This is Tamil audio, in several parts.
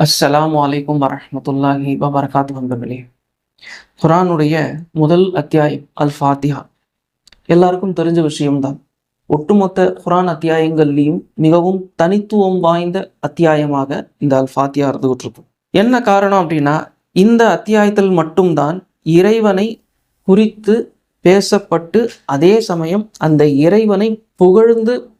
அஸ்ஸலாம் வலைக்கும் வரமத்துல்லாஹி வபரகாத் நண்பர்களே குரானுடைய முதல் அத்தியாயம் அல் ஃபாத்திஹா எல்லாருக்கும் தெரிஞ்ச விஷயம்தான். ஒட்டுமொத்த குரான் அத்தியாயங்கள்லையும் மிகவும் தனித்துவம் வாய்ந்த அத்தியாயமாக இந்த அல் ஃபாத்தியா இருந்துகிட்டு இருக்கும் என்ன காரணம் அப்படின்னா இந்த அத்தியாயத்தில் மட்டும்தான் இறைவனை குறித்து பேசப்பட்டு அதே சமயம் அந்த இறைவனை புகழ்ந்து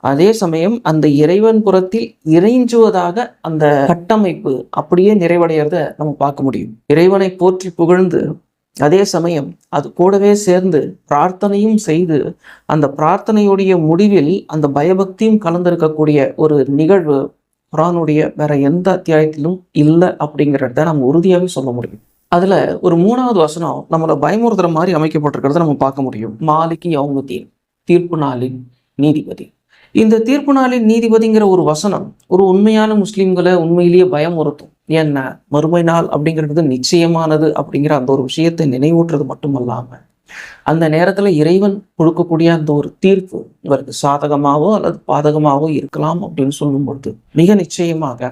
அதே சமயம் அந்த இறைவன் புறத்தில் இறைஞ்சுவதாக அந்த கட்டமைப்பு அப்படியே நிறைவடைகிறத நம்ம பார்க்க முடியும். இறைவனை போற்றி புகழ்ந்து அதே சமயம் அது கூடவே சேர்ந்து பிரார்த்தனையும் செய்து அந்த பிரார்த்தனையுடைய முடிவில் அந்த பயபக்தியும் கலந்திருக்கக்கூடிய ஒரு நிகழ்வு குரானுடைய வேற எந்த அத்தியாயத்திலும் இல்லை அப்படிங்கிறத நம்ம உறுதியாகவே சொல்ல முடியும். அதுல ஒரு மூணாவது வசனம் நம்மளை பயமுறுத்துற மாதிரி அமைக்கப்பட்டிருக்கிறத நம்ம பார்க்க முடியும். மாலிக்கு யௌமுத்தீன் தீர்ப்பு நாளின் நீதிபதி. இந்த தீர்ப்பு நாளின் நீதிபதிங்கிற ஒரு வசனம் ஒரு உண்மையான முஸ்லீம்களை உண்மையிலேயே பயமுறுத்தும். என்ன மறுமை நாள் அப்படிங்கிறது நிச்சயமானது அப்படிங்கிற அந்த ஒரு விஷயத்தை நினைவூட்டுறது மட்டுமல்லாம அந்த நேரத்துல இறைவன் கொடுக்கக்கூடிய அந்த ஒரு தீர்ப்பு இவருக்கு சாதகமாகவோ அல்லது பாதகமாகவோ இருக்கலாம் அப்படின்னு சொல்லும் பொழுது மிக நிச்சயமாக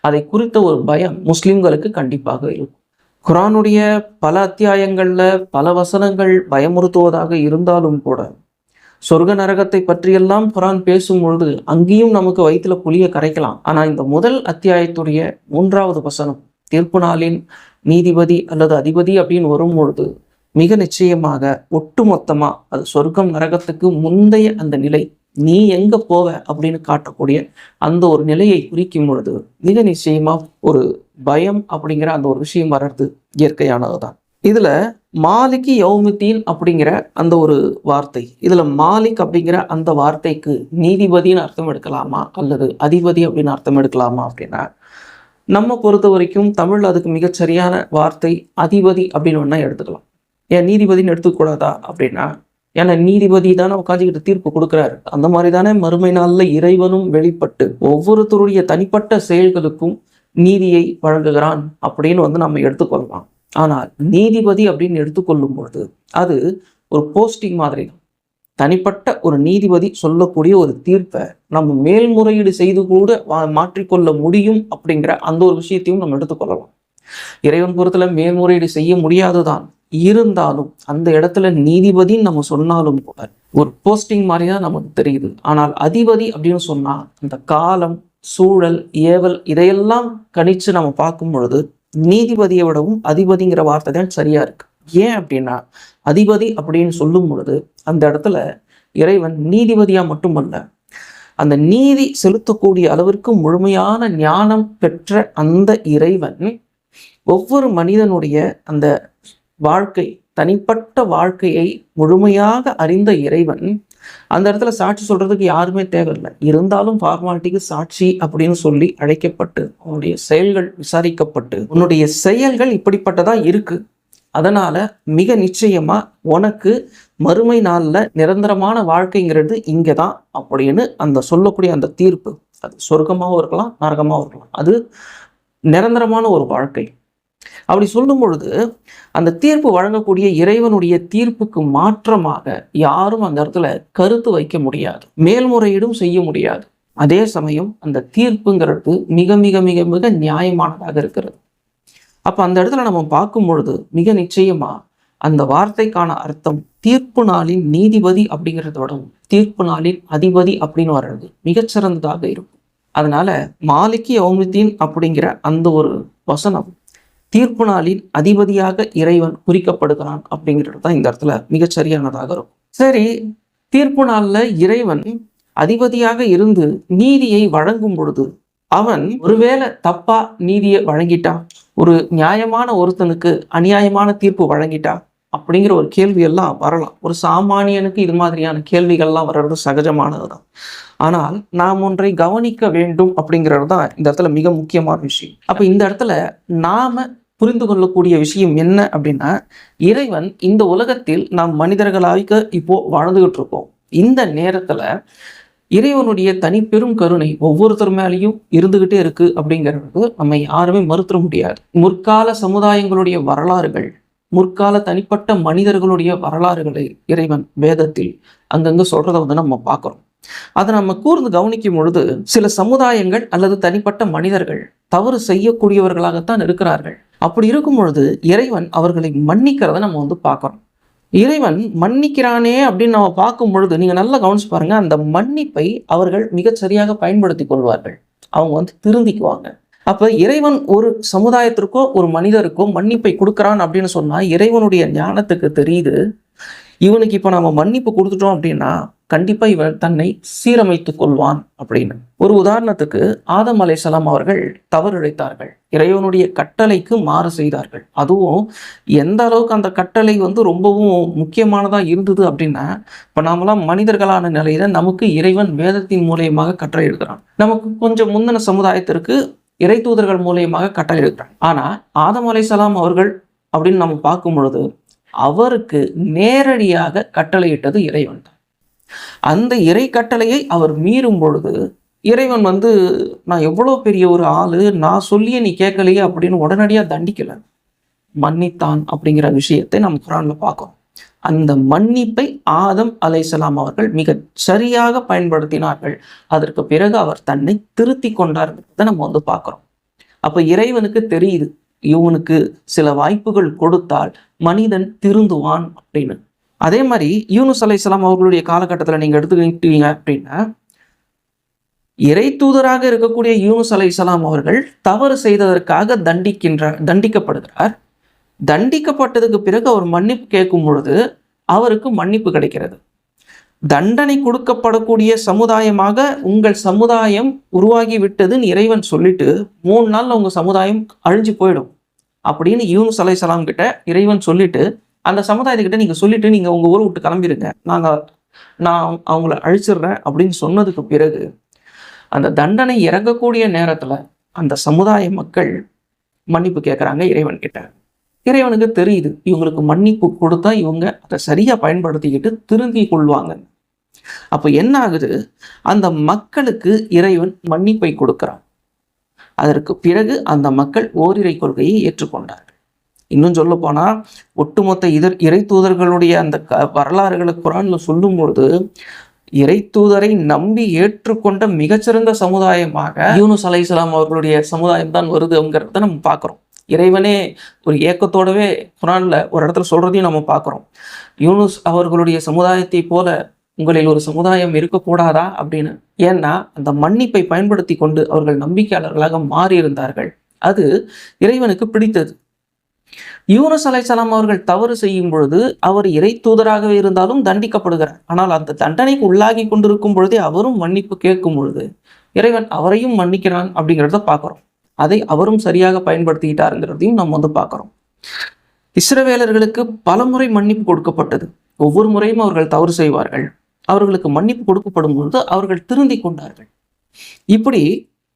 அதை குறித்த ஒரு பயம் முஸ்லிம்களுக்கு கண்டிப்பாக இருக்கும். குரானுடைய பல அத்தியாயங்கள்ல பல வசனங்கள் பயமுறுத்துவதாக இருந்தாலும் கூட சொர்க்க நரகத்தை பற்றியெல்லாம் குரான் பேசும் பொழுது அங்கேயும் நமக்கு வயிற்றுல புளிய கரைக்கலாம். ஆனால் இந்த முதல் அத்தியாயத்துடைய மூன்றாவது வசனம் தீர்ப்பு நாளின் நீதிபதி அல்லது அதிபதி அப்படின்னு வரும்பொழுது மிக நிச்சயமாக ஒட்டுமொத்தமா அது சொர்க்கம் நரகத்துக்கு முந்தைய அந்த நிலை நீ எங்க போவ அப்படின்னு காட்டக்கூடிய அந்த ஒரு நிலையை குறிக்கும் பொழுது மிக நிச்சயமா ஒரு பயம் அப்படிங்கிற அந்த ஒரு விஷயம் வர்றது இயற்கையானதுதான். இதில் மாலிக்கு யௌமுத்தீன் அப்படிங்கிற அந்த ஒரு வார்த்தை. இதில் மாலிக் அப்படிங்கிற அந்த வார்த்தைக்கு நீதிபதின்னு அர்த்தம் எடுக்கலாமா? அல்லது அதிபதி அப்படின்னு அர்த்தம் எடுக்கலாமா அப்படின்னா நம்ம பொறுத்த வரைக்கும் தமிழ் அதுக்கு மிகச்சரியான வார்த்தை அதிபதி அப்படின்னு ஒன்றா எடுத்துக்கலாம். ஏன் நீதிபதின்னு எடுத்துக்கூடாதா அப்படின்னா ஏன்னா நீதிபதி தானே உட்காந்துக்கிட்டு தீர்ப்பு கொடுக்குறாரு. அந்த மாதிரி தானே மறுமை நாளில் இறைவனும் வெளிப்பட்டு ஒவ்வொருத்தருடைய தனிப்பட்ட செயல்களுக்கும் நீதியை வழங்குகிறான் அப்படின்னு வந்து நம்ம எடுத்துக்கொள்ளலாம். ஆனால் நீதிபதி அப்படின்னு எடுத்துக்கொள்ளும் பொழுது அது ஒரு போஸ்டிங் மாதிரி தான் தனிப்பட்ட ஒரு நீதிபதி சொல்லக்கூடிய ஒரு தீர்ப்பை நம்ம மேல்முறையீடு செய்து கூட வா- மாற்றிக்கொள்ள முடியும் அப்படிங்கிற அந்த ஒரு விஷயத்தையும் நம்ம எடுத்துக்கொள்ளலாம். இறைவன் புறத்துல மேல்முறையீடு செய்ய முடியாதுதான். இருந்தாலும் அந்த இடத்துல நீதிபதின்னு நம்ம சொன்னாலும் கூட ஒரு போஸ்டிங் மாதிரி தான் நமக்கு தெரியுது. ஆனால் அதிபதி அப்படின்னு சொன்னா அந்த காலம் சூழல் ஏவல் இதையெல்லாம் கணிச்சு நம்ம பார்க்கும் பொழுது நீதிபதியை விடவும் அதிபதிங்கிற வார்த்தை தான் சரியா இருக்கு. ஏன் அப்படின்னா அதிபதி அப்படின்னு சொல்லும் பொழுது அந்த இடத்துல இறைவன் நீதிபதியா மட்டுமல்ல அந்த நீதி செலுத்தக்கூடிய அளவிற்கு முழுமையான ஞானம் பெற்ற அந்த இறைவன் ஒவ்வொரு மனிதனுடைய அந்த வாழ்க்கை தனிப்பட்ட வாழ்க்கையை முழுமையாக அறிந்த இறைவன் அந்த இடத்துல சாட்சி சொல்றதுக்கு யாருமே தேவையில்லை. இருந்தாலும் ஃபார்மாலிட்டிக்கு சாட்சி அப்படின்னு சொல்லி அழைக்கப்பட்டு உன்னுடைய செயல்கள் விசாரிக்கப்பட்டு உன்னுடைய செயல்கள் இப்படிப்பட்டதா இருக்கு. அதனால மிக நிச்சயமா உனக்கு மறுமை நாள்ல நிரந்தரமான வாழ்க்கைங்கிறது இங்கே தான் அப்படின்னு அந்த சொல்லக்கூடிய அந்த தீர்ப்பு. அது சொர்க்கமாகவும் இருக்கலாம் நரகமாகவும் இருக்கலாம். அது நிரந்தரமான ஒரு வாழ்க்கை. அப்படி சொல்லும் பொழுது அந்த தீர்ப்பு வழங்கக்கூடிய இறைவனுடைய தீர்ப்புக்கு மாற்றமாக யாரும் அந்த இடத்துல கருத்து வைக்க முடியாது மேல்முறையீடும் செய்ய முடியாது. அதே சமயம் அந்த தீர்ப்புங்கிறது மிக மிக மிக மிக நியாயமானதாக இருக்கிறது. அப்ப அந்த இடத்துல நம்ம பார்க்கும் பொழுது மிக நிச்சயமா அந்த வார்த்தைக்கான அர்த்தம் தீர்ப்பு நாளின் நீதிபதி அப்படிங்கிறதோட தீர்ப்பு நாளின் அதிபதி அப்படின்னு வர்றது மிகச்சிறந்ததாக இருக்கும். அதனால மாலிக்கி யௌமுத்தீன் அப்படிங்கிற அந்த ஒரு வசனம் தீர்ப்பு நாளின் அதிபதியாக இறைவன் குறிக்கப்படுகிறான் அப்படிங்கிறது தான் இந்த இடத்துல மிகச்சரியானதாக இருக்கும். சரி தீர்ப்பு நாளில் இறைவன் அதிபதியாக இருந்து நீதியை வழங்கும் பொழுது அவன் ஒருவேளை தப்பா நீதியை வழங்கிட்டான் ஒரு நியாயமான ஒருத்தனுக்கு அநியாயமான தீர்ப்பு வழங்கிட்டா அப்படிங்கிற ஒரு கேள்வியெல்லாம் வரலாம். ஒரு சாமானியனுக்கு இது மாதிரியான கேள்விகள்லாம் வர்றது சகஜமானதுதான். ஆனால் நாம் ஒன்றை கவனிக்க வேண்டும் அப்படிங்கிறது தான் இந்த இடத்துல மிக முக்கியமான விஷயம். அப்போ இந்த இடத்துல நாம புரிந்து கொள்ளக்கூடிய விஷயம் என்ன அப்படின்னா இறைவன் இந்த உலகத்தில் நாம் மனிதர்களாக இப்போ வாழ்ந்துகிட்டு இருக்கோம் இந்த நேரத்துல இறைவனுடைய தனிப்பெரும் கருணை ஒவ்வொருத்தர் மேலேயும் இருந்துகிட்டே இருக்கு அப்படிங்கிறது நம்ம யாருமே மறுத்துட முடியாது. முற்கால சமுதாயங்களுடைய வரலாறுகள் முற்கால தனிப்பட்ட மனிதர்களுடைய வரலாறுகளை இறைவன் வேதத்தில் அங்கங்கே சொல்கிறத வந்து நம்ம பார்க்குறோம். அதை நம்ம கூர்ந்து கவனிக்கும் பொழுது சில சமுதாயங்கள் அல்லது தனிப்பட்ட மனிதர்கள் தவறு செய்யக்கூடியவர்களாகத்தான் இருக்கிறார்கள். அப்படி இருக்கும் பொழுது இறைவன் அவர்களை மன்னிக்கிறத நம்ம வந்து பார்க்குறோம். இறைவன் மன்னிக்கிறானே அப்படின்னு நம்ம பார்க்கும் பொழுது நீங்க நல்லா கவனிச்சு பாருங்க அந்த மன்னிப்பை அவர்கள் மிகச் சரியாக பயன்படுத்தி கொள்வார்கள். அவங்க வந்து திருந்திக்குவாங்க. அப்போ இறைவன் ஒரு சமுதாயத்திற்கோ ஒரு மனிதருக்கோ மன்னிப்பை கொடுக்குறான் அப்படின்னு சொன்னால் இறைவனுடைய ஞானத்துக்கு தெரியுது. இவனுக்கு இப்போ நம்ம மன்னிப்பு கொடுத்துட்டோம் அப்படின்னா கண்டிப்பாக இவன் தன்னை சீரமைத்து கொள்வான் அப்படின்னு. ஒரு உதாரணத்துக்கு ஆதம் அலைசலாம் அவர்கள் தவறிழைத்தார்கள். இறைவனுடைய கட்டளைக்கு மாறு செய்தார்கள். அதுவும் எந்த அளவுக்கு அந்த கட்டளை வந்து ரொம்பவும் முக்கியமானதாக இருந்தது அப்படின்னா இப்போ நாமெல்லாம் மனிதர்களான நிலையில நமக்கு இறைவன் வேதத்தின் மூலியமாக கட்டளை எழுதுறான். நமக்கு கொஞ்சம் முந்தின சமுதாயத்திற்கு இறை தூதர்கள் மூலியமாக கட்டளை ஆனால் ஆதம் அலைசலாம் அவர்கள் அப்படின்னு நம்ம பார்க்கும் பொழுது அவருக்கு நேரடியாக கட்டளையிட்டது இறைவன் தான். அந்த இறை கட்டளையை அவர் மீறும் பொழுது இறைவன் வந்து நான் எவ்வளோ பெரிய ஒரு ஆளு நான் சொல்லியே நீ கேட்கலையே அப்படின்னு உடனடியாக தண்டிக்கலை. மன்னித்தான் அப்படிங்கிற விஷயத்தை நம்ம குரானில் பார்க்குறோம். அந்த மன்னிப்பை ஆதம் அலைசலாம் அவர்கள் மிக சரியாக பயன்படுத்தினார்கள். அதற்கு பிறகு அவர் தன்னை திருத்தி கொண்டார்ன்றதை நம்ம வந்து பார்க்குறோம். அப்ப இறைவனுக்கு தெரியுது இவனுக்கு சில வாய்ப்புகள் கொடுத்தால் மனிதன் திருந்துவான் அப்படின்னு. அதே மாதிரி யூனுஸ் அலைசலாம் அவர்களுடைய காலகட்டத்தில் நீங்க எடுத்துக்கிட்டீங்க அப்படின்னா இறை தூதராக இருக்கக்கூடிய யூனுஸ் அலைசலாம் அவர்கள் தவறு செய்ததற்காக தண்டிக்கின்ற தண்டிக்கப்படுகிறார். தண்டிக்கப்பட்டதுக்கு பிறகு அவர் மன்னிப்பு கேட்கும் பொழுது அவருக்கு மன்னிப்பு கிடைக்கிறது. தண்டனை கொடுக்கப்படக்கூடிய சமுதாயமாக உங்கள் சமுதாயம் உருவாகி விட்டதுன்னு இறைவன் சொல்லிட்டு மூணு நாள்ல உங்க சமுதாயம் அழிஞ்சு போயிடும் அப்படின்னு யூனுஸ் அலைசலாம் கிட்ட இறைவன் சொல்லிட்டு அந்த சமுதாயத்துக்கிட்ட நீங்க சொல்லிட்டு நீங்க உங்க ஊரை விட்டு கிளம்பிருங்க. நாங்க நான் அவங்கள அழிச்சிடுறேன் அப்படின்னு சொன்னதுக்கு பிறகு அந்த தண்டனை இறங்கக்கூடிய நேரத்துல அந்த சமுதாய மக்கள் மன்னிப்பு கேட்குறாங்க இறைவன் கிட்ட இறைவனுக்கு தெரியுது. இவங்களுக்கு மன்னிப்பு கொடுத்தா இவங்க அதை சரியா பயன்படுத்திக்கிட்டு திருந்தி கொள்வாங்க. அப்போ என்ன ஆகுது? அந்த மக்களுக்கு இறைவன் மன்னிப்பை கொடுக்கிறான். அதற்கு பிறகு அந்த மக்கள் ஓரிரை கொள்கையை ஏற்றுக்கொண்டார்கள் இன்னும் சொல்ல போனா ஒட்டுமொத்த இதர் இறை தூதர்களுடைய அந்த க வரலாறுகளை குரான்ல சொல்லும் பொழுது இறை தூதரை நம்பி ஏற்றுக்கொண்ட மிகச்சிறந்த சமுதாயமாக யூனுஸ் அலைஹிஸ்ஸலாம் அவர்களுடைய சமுதாயம் தான் வருதுங்கிறத நம்ம பார்க்குறோம். இறைவனே ஒரு ஏக்கத்தோடவே குரான்ல ஒரு இடத்துல சொல்றதையும் நம்ம பார்க்குறோம். யூனுஸ் அவர்களுடைய சமுதாயத்தை போல உங்களில் ஒரு சமுதாயம் இருக்கக்கூடாதா அப்படின்னு? ஏன்னா அந்த மன்னிப்பை பயன்படுத்தி கொண்டு அவர்கள் நம்பிக்கையாளர்களாக மாறியிருந்தார்கள். அது இறைவனுக்கு பிடித்தது. யூனஸ் அலைசலாம் அவர்கள் தவறு செய்யும் பொழுது அவர் இறை தூதராகவே இருந்தாலும் தண்டிக்கப்படுகிறார். ஆனால் அந்த தண்டனைக்கு உள்ளாகி கொண்டிருக்கும் பொழுதே அவரும் மன்னிப்பு கேட்கும் பொழுது இறைவன் அவரையும் மன்னிக்கிறான் அப்படிங்கிறத பார்க்குறோம். அதை அவரும் சரியாக பயன்படுத்திக்கிட்டாருங்கிறதையும் நம்ம வந்து பார்க்குறோம். இஸ்ரவேலர்களுக்கு பலமுறை மன்னிப்பு கொடுக்கப்பட்டது. ஒவ்வொரு முறையும் அவர்கள் தவறு செய்வார்கள். அவர்களுக்கு மன்னிப்பு கொடுக்கப்படும் பொழுது அவர்கள் திருந்தி கொண்டார்கள். இப்படி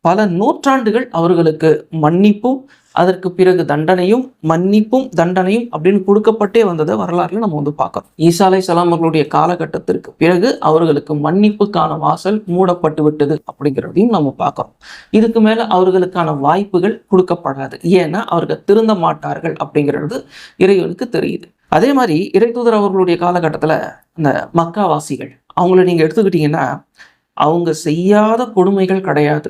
பல நூற்றாண்டுகள் அவர்களுக்கு மன்னிப்பும் அதற்கு பிறகு தண்டனையும் மன்னிப்பும் தண்டனையும் அப்படின்னு கொடுக்கப்பட்டே வந்ததை வரலாறுல நம்ம வந்து பார்க்கறோம். ஈசாலை சலாம் அவர்களுடைய காலகட்டத்திற்கு பிறகு அவர்களுக்கு மன்னிப்புக்கான வாசல் மூடப்பட்டு விட்டது அப்படிங்கிறதையும் நம்ம பார்க்கறோம். இதுக்கு மேல அவர்களுக்கான வாய்ப்புகள் கொடுக்கப்படாது. ஏன்னா அவர்கள் திருந்த மாட்டார்கள் அப்படிங்கிறது இறைவனுக்கு தெரியுது. அதே மாதிரி இறைத்தூதர் அவர்களுடைய காலகட்டத்தில் அந்த மக்காவாசிகள் அவங்கள நீங்கள் எடுத்துக்கிட்டீங்கன்னா அவங்க செய்யாத கொடுமைகள் கிடையாது.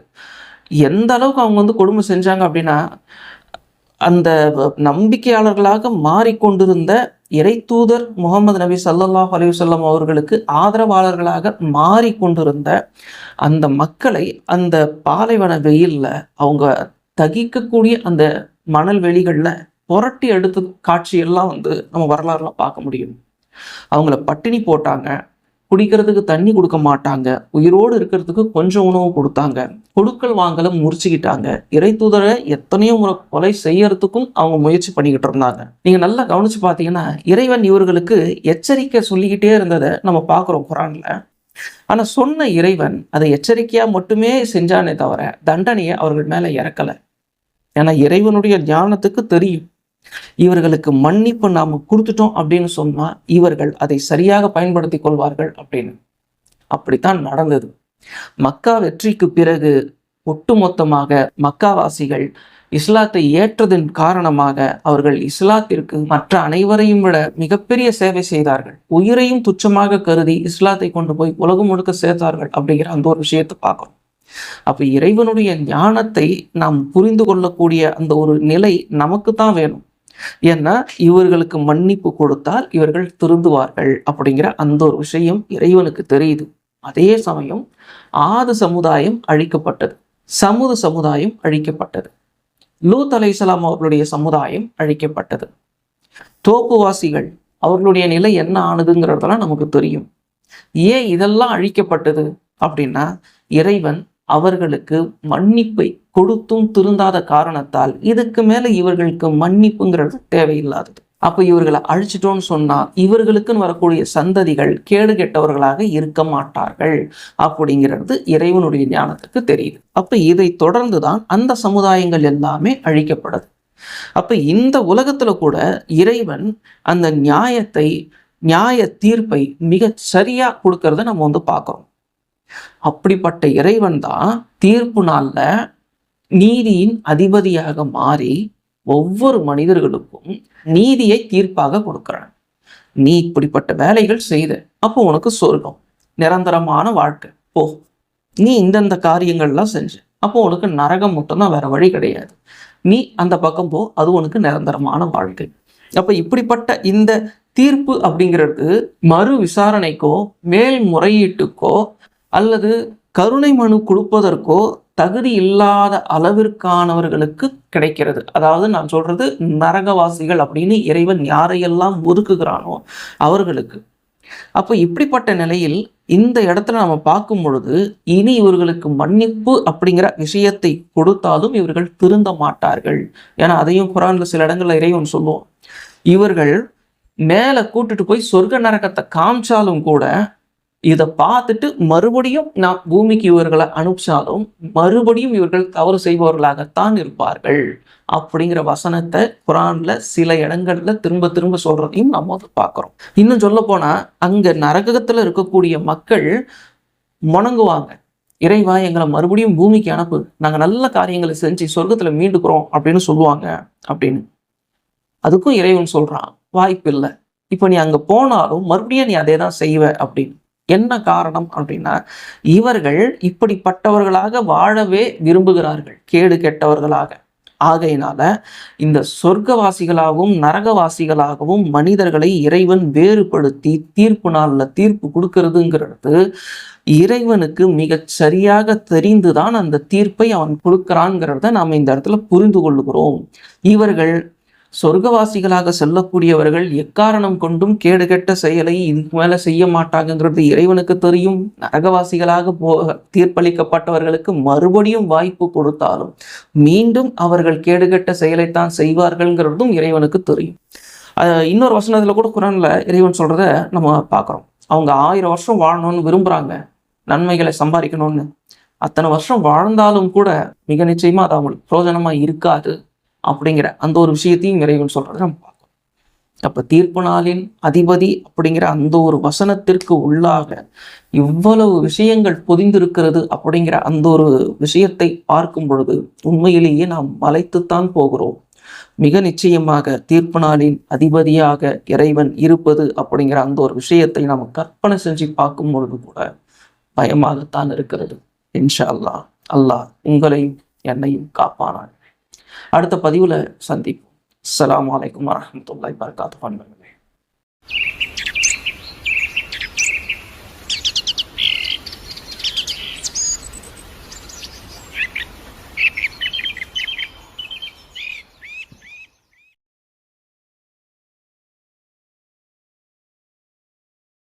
எந்த அளவுக்கு அவங்க வந்து கொடுமை செஞ்சாங்க அப்படின்னா அந்த நம்பிக்கையாளர்களாக மாறிக்கொண்டிருந்த இறைத்தூதர் முகமது நபி சல்லல்லாஹ் அலிவசல்லம் அவர்களுக்கு ஆதரவாளர்களாக மாறிக்கொண்டிருந்த அந்த மக்களை அந்த பாலைவன வெயிலில் அவங்க தகிக்கக்கூடிய அந்த மணல் வெளிகளில் புரட்டி எடுத்து காட்சியெல்லாம் வந்து நம்ம வரலாறுலாம் பார்க்க முடியும். அவங்கள பட்டினி போட்டாங்க. குடிக்கிறதுக்கு தண்ணி கொடுக்க மாட்டாங்க. உயிரோடு இருக்கிறதுக்கு கொஞ்சம் உணவு கொடுத்தாங்க. கொடுக்கல் வாங்கல முறிச்சுக்கிட்டாங்க. இறை தூதரை எத்தனையோ முறை கொலை செய்யறதுக்கும் அவங்க முயற்சி பண்ணிக்கிட்டு இருந்தாங்க. நீங்க நல்லா கவனிச்சு பார்த்தீங்கன்னா இறைவன் இவர்களுக்கு எச்சரிக்கை சொல்லிக்கிட்டே இருந்ததை நம்ம பார்க்குறோம் குரான்ல. ஆனா சொன்ன இறைவன் அதை எச்சரிக்கையா மட்டுமே செஞ்சானே தவிர தண்டனையை அவர்கள் மேல இறக்கலை. ஏன்னா இறைவனுடைய ஞானத்துக்கு தெரியும். இவர்களுக்கு மன்னிப்பு நாம கொடுத்துட்டோம் அப்படின்னு சொன்னா இவர்கள் அதை சரியாக பயன்படுத்தி கொள்வார்கள் அப்படின்னு. அப்படித்தான் நடந்தது. மக்கா வெற்றிக்கு பிறகு ஒட்டுமொத்தமாக மக்காவாசிகள் இஸ்லாத்தை ஏற்றதன் காரணமாக அவர்கள் இஸ்லாத்திற்கு மற்ற அனைவரையும் விட மிகப்பெரிய சேவை செய்தார்கள். உயிரையும் துச்சமாக கருதி இஸ்லாத்தை கொண்டு போய் உலகம் முழுக்க சேர்த்தார்கள் அப்படிங்கிற அந்த ஒரு விஷயத்தை பார்க்குறோம் அப்ப இறைவனுடைய ஞானத்தை நாம் புரிந்து கொள்ளக்கூடிய அந்த ஒரு நிலை நமக்கு தான் வேணும். ஏன்னா இவர்களுக்கு மன்னிப்பு கொடுத்தால் இவர்கள் திருந்துவார்கள் அப்படிங்கிற அந்த ஒரு விஷயம் இறைவனுக்கு தெரியுது. அதே சமயம் ஆது சமுதாயம் அழிக்கப்பட்டது. சமூக சமுதாயம் அழிக்கப்பட்டது. லூத் அலைசலாம் அவர்களுடைய சமுதாயம் அழிக்கப்பட்டது. தோப்புவாசிகள் அவர்களுடைய நிலை என்ன ஆனதுங்கிறதெல்லாம் நமக்கு தெரியும். ஏன் இதெல்லாம் அழிக்கப்பட்டது அப்படின்னா இறைவன் அவர்களுக்கு மன்னிப்பை கொடுத்தும் திருந்தாத காரணத்தால் இதுக்கு மேல இவர்களுக்கு மன்னிப்புங்கிறது தேவையில்லாதது. அப்ப இவர்களை அழிச்சிட்டோம்னு சொன்னா இவர்களுக்குன்னு வரக்கூடிய சந்ததிகள் கேடு கெட்டவர்களாக இருக்க மாட்டார்கள் அப்படிங்கிறது இறைவனுடைய ஞானத்துக்கு தெரியுது. அப்ப இதை தொடர்ந்துதான் அந்த சமுதாயங்கள் எல்லாமே அழிக்கப்படுது. அப்ப இந்த உலகத்துல கூட இறைவன் அந்த நியாயத்தை நியாய தீர்ப்பை மிக சரியா கொடுக்கறத நம்ம வந்து பார்க்கிறோம். அப்படிப்பட்ட இறைவன் தான் தீர்ப்பு நாள்ல நீதியின் அதிபதியாக மாறி ஒவ்வொரு மனிதர்களுக்கும் நீதியை தீர்ப்பாக கொடுக்கிறான். நீ இப்படிப்பட்ட வேலைகள் செய்த அப்போ உனக்கு சொர்க்கம் நிரந்தரமான வாழ்க்கை. போ. நீ இந்தந்த காரியங்கள்லாம் செஞ்ச அப்போ உனக்கு நரகம் மட்டும்தான் வேற வழி கிடையாது. நீ அந்த பக்கம் போ அது உனக்கு நிரந்தரமான வாழ்க்கை. அப்ப இப்படிப்பட்ட இந்த தீர்ப்பு அப்படிங்கிறது மறு விசாரணைக்கோ மேல்முறையீட்டுக்கோ அல்லது கருணை மனு கொடுப்பதற்கோ தகுதி இல்லாத அளவிற்கானவர்களுக்கு கிடைக்கிறது. அதாவது நான் சொல்றது நரகவாசிகள் அப்படின்னு இறைவன் யாரையெல்லாம் ஒதுக்குகிறானோ அவர்களுக்கு. அப்போ இப்படிப்பட்ட நிலையில் இந்த இடத்துல நம்ம பார்க்கும் பொழுது இனி இவர்களுக்கு மன்னிப்பு அப்படிங்கிற விஷயத்தை கொடுத்தாலும் இவர்கள் திருந்த மாட்டார்கள். ஏன்னா அதையும் குரான்ல சில இடங்கள்ல இறைவன் சொல்லுவோம் இவர்கள் மேலே கூட்டிட்டு போய் சொர்க்க நரகத்தை காமிச்சாலும் கூட இதை பார்த்துட்டு மறுபடியும் நான் பூமிக்கு இவர்களை அனுப்பிச்சாலும் மறுபடியும் இவர்கள் தவறு செய்பவர்களாகத்தான் இருப்பார்கள். அப்படிங்கிற வசனத்தை குரான்ல சில இடங்கள்ல திரும்ப திரும்ப சொல்றதையும் நம்ம வந்து பார்க்குறோம். இன்னும் சொல்ல போனா அங்க நரகத்துல இருக்கக்கூடிய மக்கள் முணங்குவாங்க. இறைவா எங்களை மறுபடியும் பூமிக்கு அனுப்பு. நாங்க நல்ல காரியங்களை செஞ்சு சொர்க்கத்துல மீண்டுக்கிறோம் அப்படின்னு சொல்லுவாங்க அப்படின்னு. அதுக்கும் இறைவன் சொல்றான் வாய்ப்பு இல்லை இப்போ நீ அங்க போனாலும் மறுபடியும் நீ அதே தான் செய்வ அப்படின்னு. என்ன காரணம் அப்படின்னா இவர்கள் இப்படிப்பட்டவர்களாக வாழவே விரும்புகிறார்கள் கேடு கெட்டவர்களாக. ஆகையினால இந்த சொர்க்கவாசிகளாகவும் நரகவாசிகளாகவும் மனிதர்களை இறைவன் வேறுபடுத்தி தீர்ப்பு நாளில் தீர்ப்பு கொடுக்கறதுங்கிறது இறைவனுக்கு மிக சரியாக தெரிந்துதான் அந்த தீர்ப்பை அவன் கொடுக்கிறான்ங்கிறத நாம் இந்த இடத்துல புரிந்து கொள்ளுகிறோம். இவர்கள் சொர்க்கவாசிகளாக செல்லக்கூடியவர்கள் எக்காரணம் கொண்டும் கேடுகெட்ட செயலை இதுக்கு மேலே செய்ய மாட்டாங்கங்கிறது இறைவனுக்கு தெரியும். நரகவாசிகளாக போ தீர்ப்பளிக்கப்பட்டவர்களுக்கு மறுபடியும் வாய்ப்பு கொடுத்தாலும் மீண்டும் அவர்கள் கேடுகெட்ட செயலைத்தான் செய்வார்கள்ங்கிறதும் இறைவனுக்கு தெரியும். இன்னொரு வசனத்தில் கூட குரானில் இறைவன் சொல்கிறத நம்ம பார்க்குறோம் அவங்க ஆயிரம் வருஷம் வாழணும்னு விரும்புறாங்க. நன்மைகளை சம்பாதிக்கணும்னு. அத்தனை வருஷம் வாழ்ந்தாலும் கூட மிக நிச்சயமாக அது அவங்களுக்கு பிரோஜனமாக இருக்காது. அப்படிங்கிற அந்த ஒரு விஷயத்தையும் இறைவன் சொல்றதை நம்ம பார்க்கணும். அப்ப தீர்ப்பு நாளின் அதிபதி அப்படிங்கிற அந்த ஒரு வசனத்திற்கு உள்ளாக இவ்வளவு விஷயங்கள் பொதிந்திருக்கிறது அப்படிங்கிற அந்த ஒரு விஷயத்தை பார்க்கும் பொழுது உண்மையிலேயே நாம் மலைத்துத்தான் போகிறோம். மிக நிச்சயமாக தீர்ப்பு நாளின் அதிபதியாக இறைவன் இருப்பது அப்படிங்கிற அந்த ஒரு விஷயத்தை நாம் கற்பனை செஞ்சு பார்க்கும் பொழுது கூட பயமாகத்தான் இருக்கிறது. இன்ஷா அல்லாஹ். அல்லாஹ் உங்களையும் என்னையும் காப்பானான். அடுத்த பதிவில் சந்திப்போம். அலாம் வலைக்கம் வரமத்துல வரகாத்து